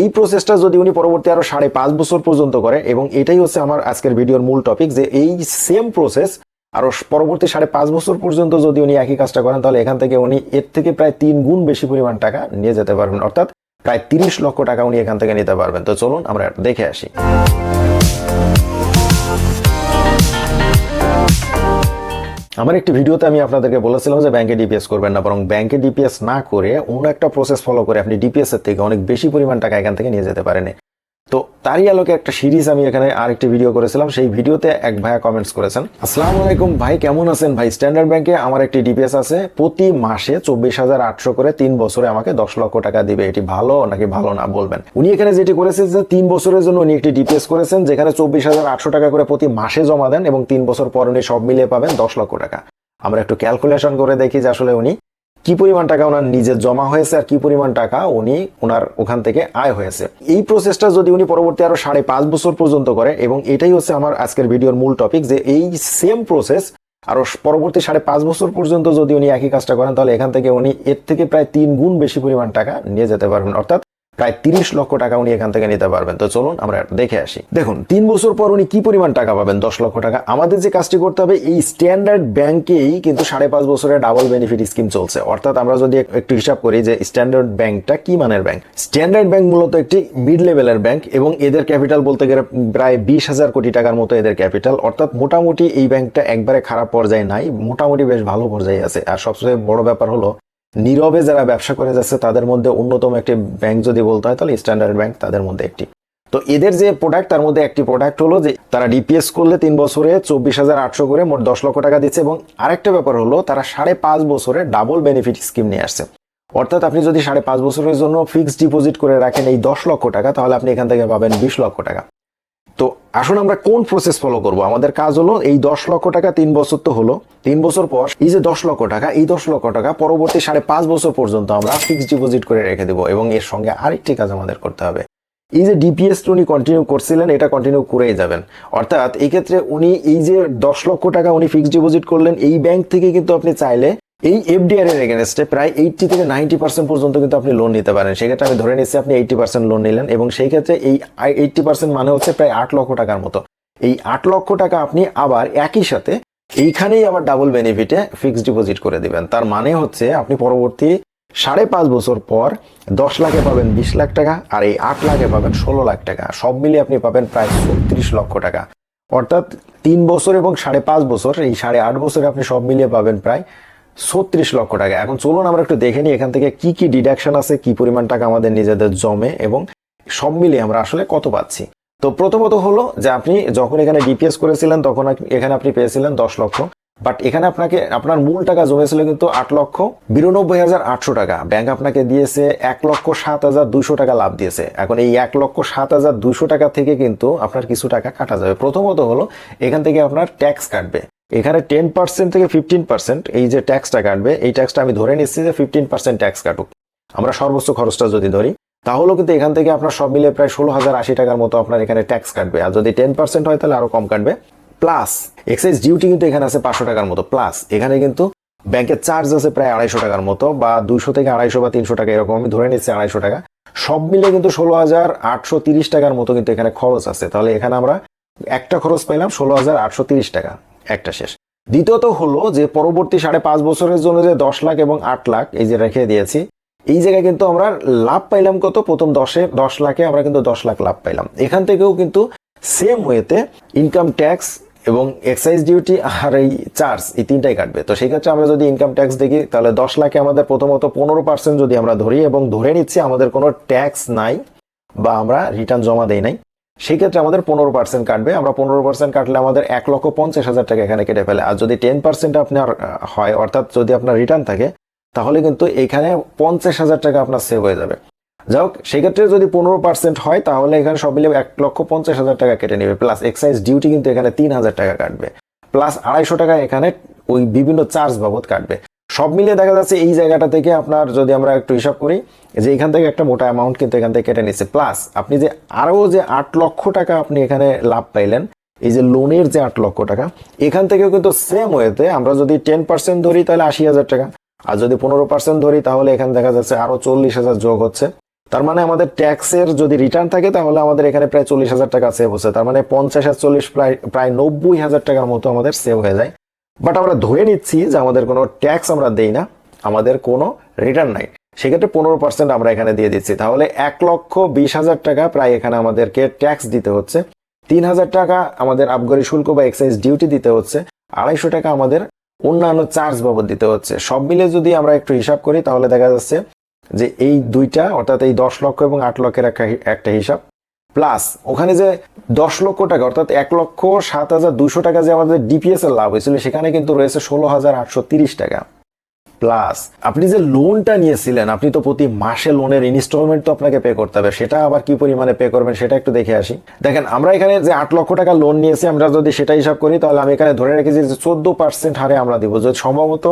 এই প্রসেসটা যদি উনি পরবর্তী আরও সাড়ে পাঁচ বছর পর্যন্ত করে, এবং এটাই হচ্ছে আমার আজকের ভিডিওর মূল টপিক যে এই সেম প্রসেস আরও পরবর্তী সাড়ে পাঁচ বছর পর্যন্ত যদি উনি একই কাজটা করেন, তাহলে এখান থেকে উনি এর থেকে প্রায় তিন গুণ বেশি পরিমাণ টাকা নিয়ে যেতে পারবেন। অর্থাৎ প্রায় তিরিশ লক্ষ টাকা উনি এখান থেকে নিতে পারবেন। তো চলুন আমরা দেখে আসি। আমার একটি ভিডিওতে আমি আপনাদেরকে বলেছিলাম যে ব্যাংকে ডিপিএস করবেন না, বরং ব্যাংকে ডিপিএস না করে অন্য একটা প্রসেস ফলো করে আপনি ডিপিএস এর থেকে অনেক বেশি পরিমাণ টাকা এখান থেকে নিয়ে যেতে পারেন। তো তারই আলোকে একটা সিরিজ আমি এখানে আরেকটি ভিডিও করেছিলাম। সেই ভিডিওতে এক ভাইয়া কমেন্টস করেছেন। আসসালামু আলাইকুম ভাই, কেমন আছেন? ভাই স্ট্যান্ডার্ড ব্যাংকে আমার একটি ডিপিএস আছে। প্রতি মাসে চব্বিশ হাজার আটশো করে তিন বছরে আমাকে দশ লক্ষ টাকা দিবে। এটি ভালো নাকি ভালো না বলবেন? উনি এখানে যেটি করেছেন যে তিন বছরের জন্য উনি একটি ডিপিএস করেছেন, যেখানে চব্বিশ হাজার আটশো টাকা করে প্রতি মাসে জমা দেন এবং তিন বছর পর উনি সব মিলিয়ে পাবেন দশ লক্ষ টাকা। আমরা একটু ক্যালকুলেশন করে দেখি যে আসলে উনি কি পরিমাণ টাকা ওনার নিজের জমা হয়েছে আর কি পরিমাণ টাকা উনি ওনার ওখান থেকে আয় হয়েছে। এই প্রসেসটা যদি উনি পরবর্তী আরও সাড়ে পাঁচ বছর পর্যন্ত করে এবং এটাই হচ্ছে আমার আজকের ভিডিওর মূল টপিক যে এই সেম প্রসেস আরও পরবর্তী সাড়ে পাঁচ বছর পর্যন্ত যদি উনি একই কাজটা করেন, তাহলে এখান থেকে উনি এর থেকে প্রায় তিন গুণ বেশি পরিমাণ টাকা নিয়ে যেতে পারবেন। অর্থাৎ প্রায় তিরিশ লক্ষ টাকা উনি এখান থেকে নিতে পারবেন। তো চলুন আমরা দেখে আসি। দেখুন, তিন বছর পর উনি কি পরিমাণ টাকা পাবেন? দশ লক্ষ টাকা। আমাদের যে কাজটি করতে হবে, এই স্ট্যান্ডার্ড ব্যাংকেই কিন্তু সাড়ে পাঁচ বছরের ডাবল বেনিফিট স্কিম চলছে। অর্থাৎ আমরা যদি একটু হিসাব করি যে স্ট্যান্ডার্ড ব্যাংকটা কি মানের ব্যাংক স্ট্যান্ডার্ড ব্যাংক মূলত একটি মিড লেভেলের ব্যাংক এবং এদের ক্যাপিটাল বলতে গেলে প্রায় বিশ হাজার কোটি টাকার মতো এদের ক্যাপিটাল অর্থাৎ মোটামুটি এই ব্যাংকটা একবারে খারাপ পর্যায়ে নাই, মোটামুটি বেশ ভালো পর্যায়ে আছে। আর সবচেয়ে বড় ব্যাপার হলো নীরবে যারা ব্যবসা করে যাচ্ছে, তাদের মধ্যে অন্যতম একটি ব্যাংক যদি বলতে হয়, তাহলে স্ট্যান্ডার্ড ব্যাংক তাদের মধ্যে একটি। তো এদের যে প্রোডাক্ট তার মধ্যে একটি প্রোডাক্ট হলো যে, তারা ডিপিএস করলে তিন বছরে চব্বিশ হাজার আটশো করে মোট দশ লক্ষ টাকা দিচ্ছে এবং আরেকটা ব্যাপার হলো, তারা সাড়ে পাঁচ বছরে ডাবল বেনিফিট স্কিম নিয়ে আসছে। অর্থাৎ আপনি যদি সাড়ে পাঁচ বছরের জন্য ফিক্সড ডিপোজিট করে রাখেন এই দশ লক্ষ টাকা, তাহলে আপনি এখান থেকে পাবেন বিশ লক্ষ টাকা। আসুন আমরা কোন প্রসেস ফলো করব? আমাদের কাজ হলো এই দশ লক্ষ টাকা তিন বছর তো হলো, তিন বছর পর এই যে দশ লক্ষ টাকা, এই দশ লক্ষ টাকা পরবর্তী সাড়ে পাঁচ বছর পর্যন্ত আমরা ফিক্সড ডিপোজিট করে রেখে দেবো এবং এর সঙ্গে আরেকটি কাজ আমাদের করতে হবে। এই যে ডিপিএস উনি কন্টিনিউ করছিলেন, এটা কন্টিনিউ করেই যাবেন। অর্থাৎ এই ক্ষেত্রে উনি এই যে দশ লক্ষ টাকা উনি ফিক্সড ডিপোজিট করলেন, এই ব্যাংক থেকে কিন্তু আপনি চাইলে এই এফডিআর এর এগেনস্টে প্রায় এইটটি থেকে নাইনটি পার্সেন্ট পর্যন্ত কিন্তু আপনি লোন নিতে পারেন। সেক্ষেত্রে আমি ধরে নিচ্ছি আপনি এইটটি পার্সেন্ট লোন নিলেন এবং সেই ক্ষেত্রে এই এইটটি পার্সেন্ট মানে হচ্ছে প্রায় আট লক্ষ টাকার মতো। এই আট লক্ষ টাকা আপনি আবার একই সাথে এইখানেই আবার ডাবল বেনিফিটে ফিক্সড ডিপোজিট করে দিবেন। তার মানে হচ্ছে আপনি পরবর্তী সাড়ে পাঁচ বছর পর দশ লাখে পাবেন বিশ লাখ টাকা আর এই আট লাখে পাবেন ষোলো লাখ টাকা। সব মিলিয়ে আপনি পাবেন প্রায় ছত্রিশ লক্ষ টাকা। অর্থাৎ তিন বছর এবং সাড়ে পাঁচ বছর, এই সাড়ে আট বছরে আপনি সব মিলিয়ে পাবেন প্রায় ছত্রিশ লক্ষ টাকা। এখন চলুন আমরা একটু দেখে নিই এখান থেকে কি কি ডিডাকশন আছে, কি পরিমাণ টাকা আমাদের নিজেদের জমে এবং সব মিলিয়ে আমরা আসলে কত পাচ্ছি। তো প্রথমত হলো যে আপনি যখন এখানে ডিপিএস করেছিলেন, তখন এখানে আপনি পেয়েছিলেন দশ লক্ষ। বাট এখানে আপনাকে আপনার মূল টাকা জমেছিল কিন্তু আট লক্ষ বিরানব্বই হাজার আটশো টাকা। ব্যাংক আপনাকে দিয়েছে এক লক্ষ সাত হাজার দুইশো টাকা লাভ দিয়েছে। এখন এই এক লক্ষ সাত হাজার দুশো টাকা থেকে কিন্তু আপনার কিছু টাকা কাটা যাবে। প্রথমত হলো এখান থেকে আপনার ট্যাক্স কাটবে। এখানে টেন পার্সেন্ট থেকে ফিফটিন পার্সেন্ট এই যে ট্যাক্সটা কাটবে, এই ট্যাক্সটা আমি ধরে নিচ্ছি যে ফিফটিন পার্সেন্ট ট্যাক্স কাটুক। আমরা সর্বোচ্চ খরচটা যদি ধরি, তাহলেও কিন্তু এখান থেকে আপনার সব মিলে প্রায় ষোলো হাজার আশি টাকার মতো আপনার এখানে ট্যাক্স কাটবে। আর যদি টেন পার্সেন্ট হয়, তাহলে আরও কম কাটবে। প্লাস এক্সাইজ ডিউটি কিন্তু এখানে আছে পাঁচশো টাকার মতো। প্লাস এখানে কিন্তু ব্যাংকের চার্জ আছে প্রায় আড়াইশো টাকার মতো বা দুইশো থেকে আড়াইশো বা তিনশো টাকা এরকম। আমি ধরে নিচ্ছি আড়াইশো টাকা। সব মিলে কিন্তু ষোলো হাজার আটশো তিরিশ টাকার মতো কিন্তু এখানে খরচ আছে। তাহলে এখানে আমরা একটা খরচ পাইলাম ষোলো হাজার আটশো তিরিশ টাকা। একটা শেষ। দ্বিতীয়ত হলো যে পরবর্তী সাড়ে পাঁচ বছরের জন্য যে দশ লাখ এবং আট লাখ, এই যে রেখে দিয়েছি, এই জায়গায় কিন্তু আমরা লাভ পাইলাম কত? প্রথম দশে দশ লাখে আমরা কিন্তু দশ লাখ লাভ পাইলাম। এখান থেকেও কিন্তু সেম ওয়েতে ইনকাম ট্যাক্স এবং এক্সাইজ ডিউটি আর এই চার্জ এই তিনটাই কাটবে। তো সেই ক্ষেত্রে আমরা যদি ইনকাম ট্যাক্স দেখি, তাহলে দশ লাখে আমাদের প্রথমত পনেরো পার্সেন্ট যদি আমরা ধরি এবং ধরে নিচ্ছি আমাদের কোনো ট্যাক্স নাই বা আমরা রিটার্ন জমা দেই নাই সেই ক্ষেত্রে আমাদের পনেরো পার্সেন্ট কাটবে। আমরা পনেরো পার্সেন্ট কাটলে আমাদের এক লক্ষ পঞ্চাশ হাজার টাকা এখানে কেটে ফেলে। আর যদি টেন পার্সেন্ট আপনার হয়, অর্থাৎ যদি আপনার রিটার্ন থাকে, তাহলে কিন্তু এখানে পঞ্চাশ হাজার টাকা আপনার সেভ হয়ে যাবে। যাই হোক, সেক্ষেত্রে যদি পনেরো পার্সেন্ট হয়, তাহলে এখানে সব মিলে এক লক্ষ পঞ্চাশ হাজার টাকা কেটে নেবে। প্লাস এক্সাইজ ডিউটি কিন্তু এখানে তিন হাজার টাকা কাটবে। প্লাস আড়াইশো টাকা এখানে ওই বিভিন্ন চার্জ বাবদ কাটবে। সব মিলিয়ে দেখা যাচ্ছে এই জায়গাটা থেকে আপনার যদি আমরা একটু হিসাব করি যে এখান থেকে একটা মোটা অ্যামাউন্ট কিন্তু এখান থেকে কেটে নিচ্ছে। প্লাস আপনি যে আরও যে আট লক্ষ টাকা আপনি এখানে লাভ পাইলেন, এই যে লোনের যে আট লক্ষ টাকা, এখান থেকেও কিন্তু সেম ওয়েতে আমরা যদি টেন পার্সেন্ট ধরি তাহলে আশি হাজার টাকা। আর যদি পনেরো পার্সেন্ট ধরি তাহলে এখানে দেখা যাচ্ছে আরও চল্লিশ হাজার যোগ হচ্ছে। তার মানে আমাদের ট্যাক্সের যদি রিটার্ন থাকে তাহলে আমাদের এখানে প্রায় চল্লিশ হাজার টাকা সেভ হচ্ছে। তার মানে পঞ্চাশ আর চল্লিশ প্রায় প্রায় নব্বই হাজার টাকার মতো আমাদের সেভ হয়ে যায়। বাট আমরা ধরে নিচ্ছি যে আমাদের কোনো ট্যাক্স আমরা দেই না, আমাদের কোনো রিটার্ন নাই। সেক্ষেত্রে পনেরো পার্সেন্ট আমরা এখানে দিয়ে দিচ্ছি। তাহলে এক লক্ষ বিশ হাজার টাকা প্রায় এখানে আমাদেরকে ট্যাক্স দিতে হচ্ছে। তিন হাজার টাকা আমাদের আবগারি শুল্ক বা এক্সাইজ ডিউটি দিতে হচ্ছে। আড়াইশো টাকা আমাদের অন্যান্য চার্জ বাবদ দিতে হচ্ছে। সব মিলে যদি আমরা একটু হিসাব করি, তাহলে দেখা যাচ্ছে যে এই দুইটা, অর্থাৎ এই দশ লক্ষ এবং আট লক্ষের একটা একটা হিসাব প্লাস ওখানে যে দশ লক্ষ টাকা, অর্থাৎ এক লক্ষ সাত হাজার দুশো টাকা যে আমাদের ডিপিএস এর লাভ হয়েছিল, সেখানে কিন্তু রয়েছে ষোলো হাজার আটশো তিরিশ টাকা। প্লাস আপনি যে লোনটা নিয়েছিলেন, আপনি তো প্রতি মাসে লোনের ইনস্টলমেন্ট তো আপনাকে পে করতে হবে। সেটা আবার কি পরিমাণে পে করবেন, সেটা একটু দেখে আসি। দেখেন, আমরা এখানে যে আট লক্ষ টাকা লোন নিয়েছি, আমরা যদি সেটা হিসাব করি, তাহলে আমি এখানে ধরে রেখেছি যে চোদ্দ পার্সেন্ট হারে আমরা দিব। যদি সম্ভবত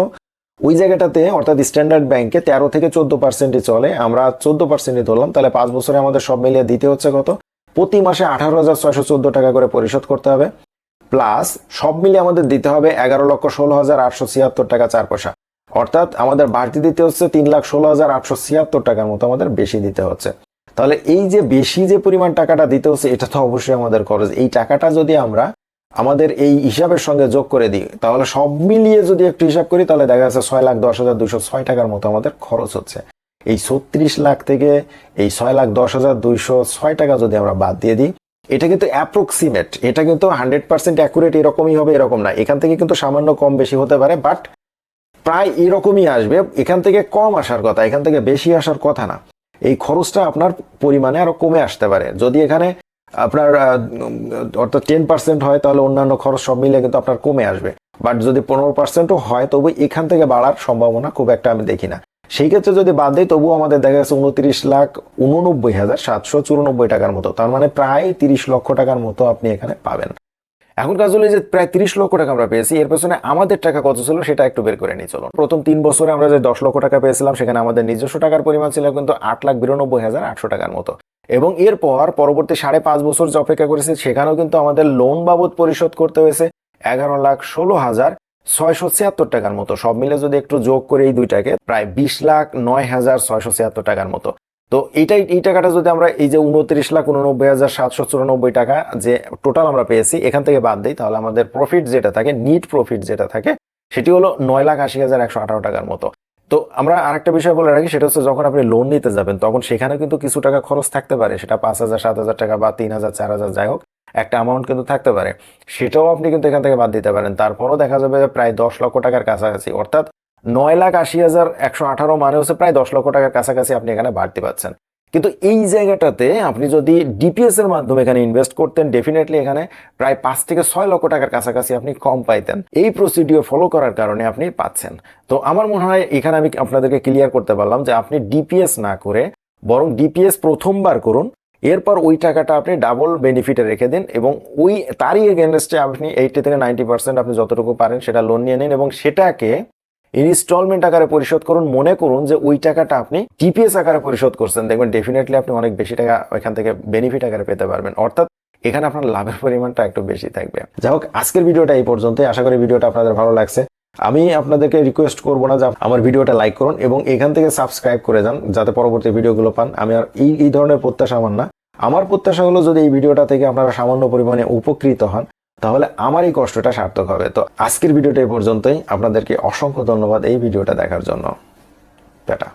ওই জায়গাটাতে, অর্থাৎ স্ট্যান্ডার্ড ব্যাংকে তেরো থেকে চোদ্দ পার্সেন্টই চলে। আমরা চোদ্দ পার্সেন্টই ধরলাম, তাহলে পাঁচ বছরে আমাদের সব মিলিয়ে দিতে হচ্ছে কত? প্রতি মাসে আঠারো হাজার ছয়শো চোদ্দ টাকা করে পরিশোধ করতে হবে। প্লাস সব মিলিয়ে আমাদের দিতে হবে এগারো লক্ষ ষোলো হাজার আটশো ছিয়াত্তর টাকা চার পয়সা। অর্থাৎ আমাদের বাড়তি দিতে হচ্ছে তিন লাখ ষোলো হাজার আটশো ছিয়াত্তর টাকার মতো আমাদের বেশি দিতে হচ্ছে। তাহলে এই যে বেশি যে পরিমাণ টাকাটা দিতে হচ্ছে, এটা তো অবশ্যই আমাদের খরচ। এই টাকাটা যদি আমরা আমাদের এই হিসাবের সঙ্গে যোগ করে দিই, তাহলে সব মিলিয়ে যদি একটু হিসাব করি, তাহলে দেখা যাচ্ছে ছয় লাখ দশ হাজার দুশো ছয় টাকার মতো আমাদের খরচ হচ্ছে। এই ছত্রিশ লাখ থেকে এই ছয় লাখ দশ হাজার দুইশো ছয় টাকা যদি আমরা বাদ দিয়ে দিই, এটা কিন্তু অ্যাপ্রক্সিমেট এটা কিন্তু হান্ড্রেড পার্সেন্ট অ্যাকুরেট এরকমই হবে, এরকম না। এখান থেকে কিন্তু সামান্য কম বেশি হতে পারে বাট প্রায় এরকমই আসবে। এখান থেকে কম আসার কথা, এখান থেকে বেশি আসার কথা না। এই খরচটা আপনার পরিমাণে আরও কমে আসতে পারে। যদি এখানে আপনার অর্থাৎ টেন পার্সেন্ট হয়, তাহলে অন্যান্য খরচ সব মিলে কিন্তু আপনার কমে আসবে। বাট যদি পনেরো পার্সেন্টও হয়, তবু এখান থেকে বাড়ার সম্ভাবনা খুব একটা আমি দেখি না। সেই ক্ষেত্রে যদি বাদ দিই, তবুও আমাদের দেখা যাচ্ছে উনত্রিশ লাখ উননব্বই হাজার সাতশো চুরানব্বই টাকার মতো। তার মানে প্রায় তিরিশ লক্ষ টাকার মতো আপনি এখানে পাবেন। এখন কাজ হলো যে প্রায় তিরিশ লক্ষ টাকা আমরা পেয়েছি, এর পেছনে আমাদের টাকা কত ছিল সেটা একটু বের করে নিয়ে চলো প্রথম তিন বছরে আমরা যে দশ লক্ষ টাকা পেয়েছিলাম, সেখানে আমাদের নিজস্ব টাকার পরিমাণ ছিল কিন্তু আট লাখ বিরানব্বই হাজার আটশো টাকার মতো। এবং এরপর পরবর্তী সাড়ে পাঁচ বছর যে অপেক্ষা করেছে, সেখানেও কিন্তু আমাদের লোন বাবদ পরিশোধ করতে হয়েছে এগারো লাখ ষোলো হাজার ছয়শো ছিয়াত্তর টাকার মতো। সব মিলে যদি একটু যোগ করে এই দুইটাকে, প্রায় বিশ লাখ নয় হাজার ছয়শো ছিয়াত্তর টাকার মতো। তো এইটাই, এই টাকাটা যদি আমরা এই যে উনত্রিশ লাখ উননব্বই হাজার সাতশো চুরানব্বই টাকা যে টোটাল আমরা পেয়েছি, এখান থেকে বাদ দিই, তাহলে আমাদের প্রফিট যেটা থাকে নিট প্রফিট যেটা থাকে, সেটি হলো নয় লাখ আশি হাজার একশো আঠারো টাকার মতো। তো আমরা আরেকটা বিষয় বলে রাখি, সেটা হচ্ছে যখন আপনি লোন নিতে যাবেন, তখন সেখানে কিন্তু কিছু টাকা খরচ থাকতে পারে। সেটা পাঁচ হাজার, সাত হাজার টাকা বা তিন হাজার, চার হাজার, যাই হোক। একটা অ্যামাউন্ট কিন্তু থাকতে পারে। সেটাও আপনি কিন্তু এখান থেকে বাদ দিতে পারেন। তারপরও দেখা যাবে যে প্রায় দশ লক্ষ টাকার কাছাকাছি। অর্থাৎ নয় লাখ আশি হাজার একশো আঠারো মানে হচ্ছে প্রায় দশ লক্ষ টাকার কাছাকাছি আপনি এখানে বাড়তে পাচ্ছেন। কিন্তু এই জায়গাটাতে আপনি যদি ডিপিএস এর মাধ্যমে এখানে ইনভেস্ট করতেন ডেফিনেটলি এখানে প্রায় পাঁচ থেকে ছয় লক্ষ টাকার কাছাকাছি আপনি কম পাইতেন। এই প্রসিডিওর ফলো করার কারণে আপনি পাচ্ছেন। তো আমার মনে হয় এখানে আমি আপনাদেরকে ক্লিয়ার করতে পারলাম যে আপনি ডিপিএস না করে বরং ডিপিএস প্রথমবার করুন। এরপর ওই টাকাটা আপনি ডাবল বেনিফিটে রেখে দিন এবং ওই তারই এগেনস্টে আপনি এইটি থেকে নাইনটি পার্সেন্ট আপনি যতটুকু পারেন সেটা লোন নিয়ে নিন এবং সেটাকে ইনস্টলমেন্ট আকারে পরিশোধ করুন। মনে করুন যে ওই টাকাটা আপনি টিপিএস আকারে পরিশোধ করছেন। দেখবেন ডেফিনেটলি আপনি অনেক বেশি টাকা ওইখান থেকে বেনিফিট আকারে পেতে পারবেন। অর্থাৎ এখানে আপনার লাভের পরিমাণটা একটু বেশি থাকবে। যাই হোক, আজকের ভিডিওটা এই পর্যন্তই। আশা করি ভিডিওটা আপনাদের ভালো লাগছে। আমি আপনাদেরকে রিকোয়েস্ট করব না যে আমার ভিডিওটা লাইক করুন এবং এখান থেকে সাবস্ক্রাইব করে যান যাতে পরবর্তী ভিডিওগুলো পান। আমি আর এই এই ধরনের প্রত্যাশা আমার না। আমার প্রত্যাশা হলো যদি এই ভিডিওটা থেকে আপনারা সামান্য পরিমাণে উপকৃত হন, তাহলে আমার এই কষ্টটা সার্থক হবে। তো আজকের ভিডিওটা এই পর্যন্তই। আপনাদেরকে অসংখ্য ধন্যবাদ এই ভিডিওটা দেখার জন্য। টাটা।